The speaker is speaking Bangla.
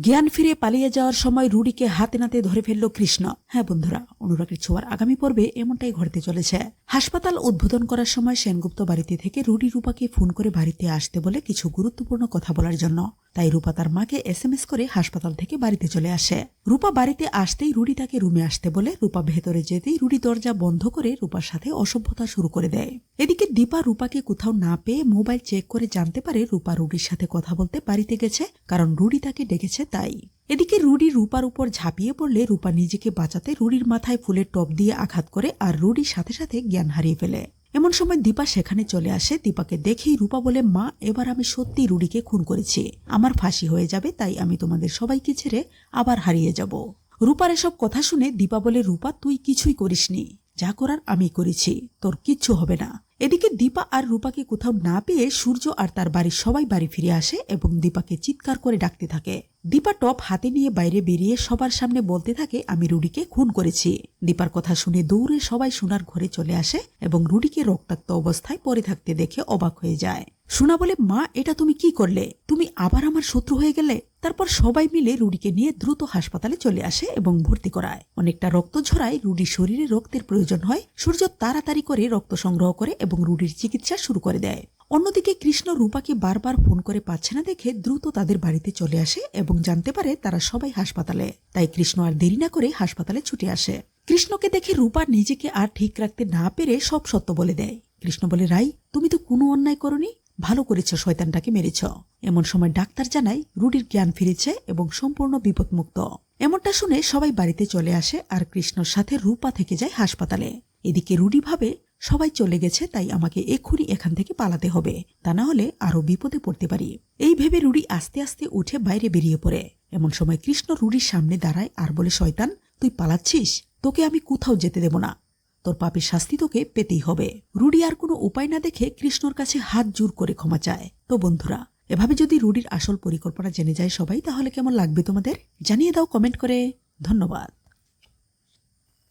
জ্ঞান ফিরে পালিয়ে যাওয়ার সময় রুডিকে হাতে নাতে ধরে ফেলল কৃষ্ণ। হ্যাঁ বন্ধুরা, অনুরাগের ছোঁয়ার আগামী পর্বে এমনটাই ঘটতে চলেছে। হাসপাতাল উদ্বোধন করার সময় সেনগুপ্ত বাড়িতে থেকে রুডি রূপাকে ফোন করে বাড়িতে আসতে বলে কিছু গুরুত্বপূর্ণ কথা বলার জন্য। তাই রূপা তার মাকে এস এম এস করে হাসপাতাল থেকে বাড়িতে চলে আসে। রূপা বাড়িতে আসতেই রুডি তাকে রুমে আসতে বলে। রূপা ভেতরে যেতেই রুডি দরজা বন্ধ করে রূপার সাথে অসভ্যতা শুরু করে দেয়। এদিকে দীপা রূপাকে কোথাও না পেয়ে মোবাইল চেক করে জানতে পারে রূপা রুডির সাথে কথা বলতে বাড়িতে গেছে, কারণ রুডি তাকে ডেকেছে তাই। এদিকে রুডি রূপার উপর ঝাঁপিয়ে পড়লে রূপা নিজেকে বাঁচাতে রুডির মাথায় ফুলের টপ দিয়ে আঘাত করে আর রুডির সাথে সাথে জ্ঞান হারিয়ে ফেলে। এমন সময় দীপা সেখানে চলে আসে। দীপাকে দেখেই রূপা বলে, মা, এবার আমি সত্যি রুডিকে খুন করেছি। আমার ফাঁসি হয়ে যাবে, তাই আমি তোমাদের সবাইকে ছেড়ে আবার হারিয়ে যাব। রূপার এসব কথা শুনে দীপা বলে, রূপা, তুই কিছুই করিসনি। যা করার আমি করেছি, তোর কিচ্ছু হবে না। এদিকে দীপা আর রূপাকে কোথাও না পেয়ে সূর্য আর তার বাড়ির সবাই বাড়ি ফিরে আসে এবং দীপাকে চিৎকার করে ডাকতে থাকে। দীপা টপ হাতে নিয়ে বাইরে বেরিয়ে সবার সামনে বলতে থাকে, আমি রুডিকে খুন করেছি। দীপার কথা শুনে দৌড়ে সবাই সোনার ঘরে চলে আসে এবং রুডিকে রক্তাক্ত অবস্থায় পরে থাকতে দেখে অবাক হয়ে যায়। সোনা বলে, মা, এটা তুমি কি করলে? তুমি আবার আমার শত্রু হয়ে গেলে? তারপর সবাই মিলে রুডিকে নিয়ে দ্রুত হাসপাতালে চলে আসে এবং ভর্তি করায়। অনেকটা রক্ত ঝরায় রুডির শরীরে রক্তের প্রয়োজন হয়। সূর্য তাড়াতাড়ি করে রক্ত সংগ্রহ করে এবং রুডির চিকিৎসা শুরু করে দেয়। অন্যদিকে কৃষ্ণ রূপাকে বারবার ফোন করে পাচ্ছে না দেখে দ্রুত তাদের বাড়িতে চলে আসে এবং জানতে পারে তারা সবাই হাসপাতালে। তাই কৃষ্ণ আর দেরি না করে হাসপাতালে ছুটে আসে। কৃষ্ণকে দেখে রূপা নিজেকে আর ঠিক রাখতে না পেরে সব সত্য বলে দেয়। কৃষ্ণ বলে, রাই, তুমি তো কোনো অন্যায় করনি? ভালো করেছ, শয়তানটাকে মেরেছ। এমন সময় ডাক্তার জানায়, রুডির জ্ঞান ফিরেছে এবং সম্পূর্ণ বিপদমুক্ত। এমনটা শুনে সবাই বাড়িতে চলে আসে আর কৃষ্ণর সাথে রূপা থেকে যায় হাসপাতালে। এদিকে রুডি ভাবে, সবাই চলে গেছে, তাই আমাকে এক্ষুনি এখান থেকে পালাতে হবে। তা না হলে আরও বিপদে পড়তে পারি। এই ভেবে রুডি আস্তে আস্তে উঠে বাইরে বেরিয়ে পড়ে। এমন সময় কৃষ্ণ রুডির সামনে দাঁড়ায় আর বলে, শয়তান, তুই পালাচ্ছিস? তোকে আমি কোথাও যেতে দেব না। তোর পাপের শাস্তি তোকে পেতেই হবে। রুডি আর কোনো উপায় না দেখে কৃষ্ণর কাছে হাত জোর করে ক্ষমা চায়। তো বন্ধুরা, এভাবে যদি রুডির আসল পরিকল্পনা জেনে যায় সবাই, তাহলে কেমন লাগবে তোমাদের? জানিয়ে দাও কমেন্ট করে। ধন্যবাদ।